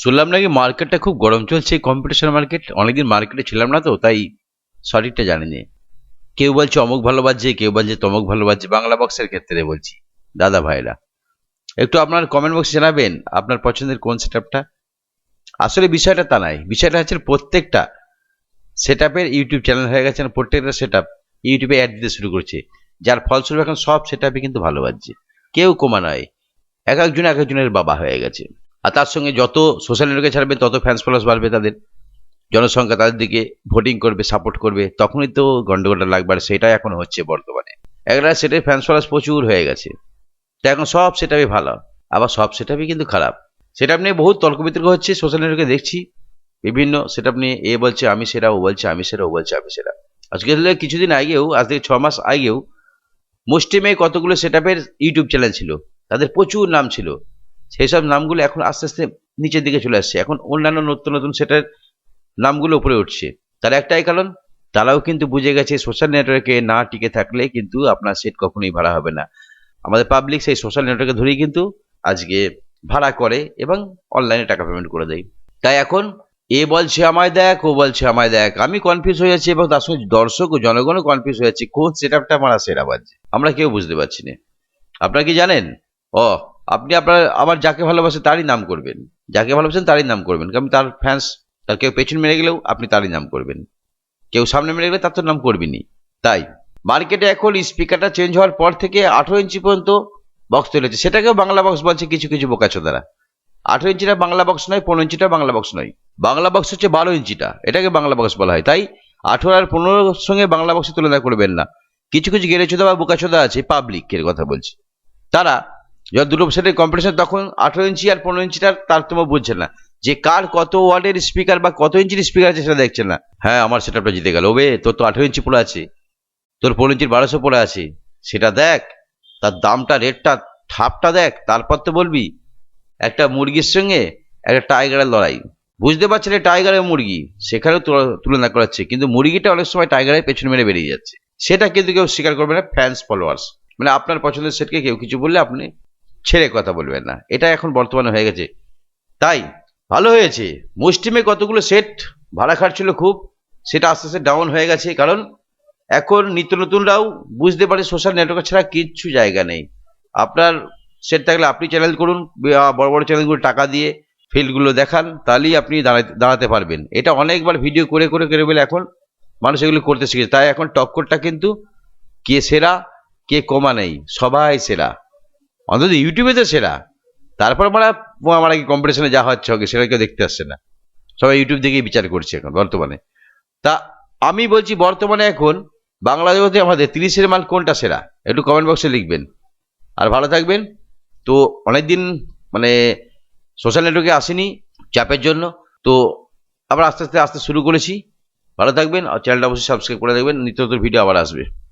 শুনলাম নাকি মার্কেটটা খুব গরম চলছে কম্পিটিশন মার্কেট অনেকদিন মার্কেটে ছিলাম না তো, তাই সঠিকটা জানি না কেউ বলছে অমুক ভালো বাজছে কেউ বলছে তমুক ভালো বাজছে বাংলা বক্সের ক্ষেত্রে বলছি, দাদা ভাইরা। একটু আপনার কমেন্ট বক্সে জানাবেন, আপনার পছন্দের কোন সেটআপটা আসলে বিষয়টা তা নাই বিষয়টা হচ্ছে প্রত্যেকটা সেটআপের ইউটিউব চ্যানেল হয়ে গেছে প্রত্যেকটা সেটআপ ইউটিউবে অ্যাড দিতে শুরু করছে। যার ফলস্বরূপ এখন সব সেটআপই কিন্তু ভালো বাজছে। কেউ কমা নয়, এক একজন এক একজনের বাবা হয়ে গেছে। আর তার সঙ্গে যত সোশ্যাল নেটওয়ার্কে ছাড়বে, তত ফ্যান্স ফলোয়ার্স বাড়বে তাদের। জনসংখ্যা তাদের দিকে ভোটিং করবে সাপোর্ট করবে। তখনই তো গন্ডগোলটা লাগবে, আর সেটাই এখন হচ্ছে বর্তমানে। একটা সেটাই ফ্যান্স ফলোয়ার্স প্রচুর হয়ে গেছে। তো এখন সব সেটাই ভালো। আবার সব সেটাপই কিন্তু খারাপ। সেটা নিয়ে বহুত তর্ক বিতর্ক হচ্ছে সোশ্যাল নেটওয়ার্কে দেখছি। বিভিন্ন সেটা নিয়ে এ বলছে, আমি সেরা, ও বলছে, আমি সেরা, ও বলছে, আমি সেরা। আজকে কিছুদিন আগেও, আজ থেকে ছ মাস আগেও মুষ্টিমে কতগুলো সেটআপের ইউটিউব চ্যানেল ছিল, তাদের প্রচুর নাম ছিল। সেই সব নামগুলো এখন আস্তে আস্তে নিচের দিকে চলে আসছে। এখন অন্যান্য নতুন নতুন সেটার নামগুলো উপরে উঠছে। তার একটাই কারণ, তারাও কিন্তু বুঝে গেছে সোশ্যাল নেটওয়ার্কে না টিকে থাকলে কিন্তু আপনার সেট কখনোই ভাড়া হবে না। আমাদের পাবলিক সেই সোশ্যাল নেটওয়ার্কে ধরেই কিন্তু আজকে ভাড়া করে এবং অনলাইনে টাকা পেমেন্ট করে দেয়। তাই এখন এ বলছে আমায় দেখ, ও বলছে আমায় দেখ। আমি কনফিউজ হয়ে যাচ্ছি এবং তার সঙ্গে দর্শক ও জনগণও কনফিউজ হয়ে যাচ্ছে। কোন সেট আপটা আমার সেরা বাজছে? আমরা কেউ বুঝতে পারছি না। আপনারা কি জানেন? ও আপনি আপনার, আমার যাকে ভালোবাসে তারই নাম করবেন। যাকে ভালোবাসেন তারই নাম করবেন। কারণ তার ফ্যান্স তার কেউ পেছন মেরে গেলেও আপনি তারই নাম করবেন। কেউ সামনে মেরে গেলে তার তো নাম করবেনই। তাই, মার্কেটে এখন স্পিকারটা চেঞ্জ হওয়ার পর থেকে আঠেরো ইঞ্চি পর্যন্ত বক্স তুলেছে সেটাকেও বাংলা বক্স বলছে কিছু কিছু বোকাচোদারা। আঠেরো ইঞ্চিটা বাংলা বক্স নয়, পনেরো ইঞ্চিটা বাংলা বক্স নয়। বাংলা বক্স হচ্ছে বারো ইঞ্চিটা। এটাকে বাংলা বক্স বলা হয়। তাই, আঠেরো আর পনেরোর সঙ্গে বাংলা বক্সের তুলনা করবেন না। কিছু কিছু গেরেচোদা বা বোকাচোদা আছে পাবলিকের কথা বলছি। তারা যখন দুটো সেটের কম্পিটিশন তখন আঠেরো ইঞ্চি আর পনেরো ইঞ্চিটার তারতম্য বুঝছে না। যে কার কত ওয়ার্ডের স্পিকার বা কত ইঞ্চির স্পিকার আছে সেটা দেখছে না। হ্যাঁ আমার সেটআপটা জিতে গেল। ওবে, তোর তো আঠেরো ইঞ্চি পড়ে আছে। তোর পনেরো ইঞ্চির বারোশো পড়ে আছে। সেটা দেখ, তার দামটা রেটটা ঠাপটা দেখ। তারপর তো বলবি, একটা মুরগির সঙ্গে একটা টাইগারের লড়াই। বুঝতে পারছে না টাইগারের মুরগি, সেখানেও তুল- তুলনা করাচ্ছে। কিন্তু মুরগিটা অনেক সময় টাইগারের পেছনে মেরে বেরিয়ে যাচ্ছে। সেটা কিন্তু কেউ স্বীকার করবে না ফ্যান্স ফলোয়ার্স মানে আপনার পছন্দের সেটকে কেউ কিছু বললে আপনি ছেড়ে কথা বলবেন না। এটা এখন বর্তমানে হয়ে গেছে। তাই, ভালো হয়েছে। মুষ্টিমে কতগুলো সেট ভাড়া খাটছিল খুব, সেটা আস্তে আস্তে ডাউন হয়ে গেছে। কারণ, এখন নিত্য নতুনরাও বুঝতে পারে সোশ্যাল নেটওয়ার্ক ছাড়া কিচ্ছু জায়গা নেই। আপনার সেট থাকলে আপনি চ্যানেল করুন বড় বড় চ্যানেলগুলো টাকা দিয়ে ফিল্ডগুলো দেখান, তাহলেই আপনি দাঁড়াতে দাঁড়াতে পারবেন। এটা অনেকবার ভিডিও করে করে করে বলে এখন মানুষ এগুলো করতে শিখেছে। তাই এখন টক্করটা কিন্তু কে সেরা, কে কমা নেই। সবাই সেরা। অন্তত ইউটিউবে তো সেরা। তারপর মারা আমরা কি কম্পিটিশনে যা হচ্ছে হবে সেটা কেউ দেখতে আসছে না। সবাই ইউটিউব থেকেই বিচার করছে এখন বর্তমানে। তা আমি বলছি বর্তমানে এখন বাংলা আমাদের তিরিশের মাল কোনটা সেরা? একটু কমেন্ট বক্সে লিখবেন। আর ভালো থাকবেন। তো অনেকদিন মানে সোশ্যাল নেটওয়ার্কে আসেনি চাপের জন্য। তো আবার আস্তে আস্তে, আসতে শুরু করেছি। ভালো থাকবেন। আর চ্যানেলটা অবশ্যই সাবস্ক্রাইব করে দেখবেন নিত্য নতুন ভিডিও আবার আসবে।